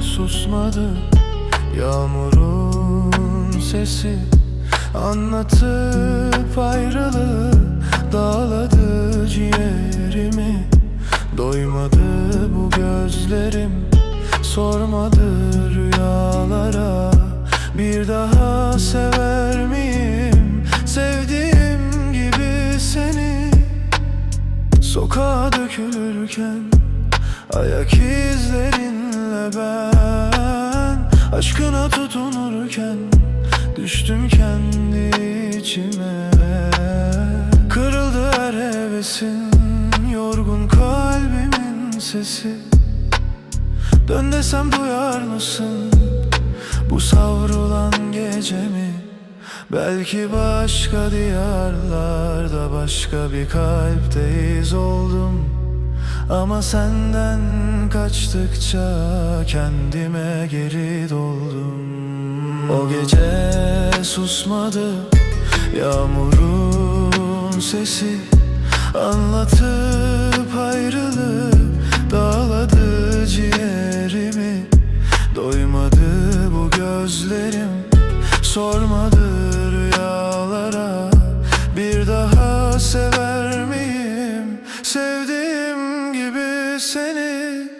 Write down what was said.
susmadı Yağmurun sesi. Anlatıp ayrılığı Dağladı ciğerimi. Doymadı bu gözlerim Sormadı rüyalara. Bir daha sever miyim? Sevdiğim gibi seni. Sokağa dökülürken Ayak izlerinle ben Aşkına tutunurken Düştüm kendi içime. Kırıldı her hevesin Yorgun kalbimin sesi. Dön desem duyar mısın? Bu savrulan gecemi Belki başka diyarlarda Başka bir kalpteyiz oldum ama senden kaçtıkça kendime geri doldum. O gece susmadı yağmurun sesi Anlatıp ayrılığı dağladı ciğerimi. Doymadı bu gözlerim sormadı rüyalara. Bir daha sev seni.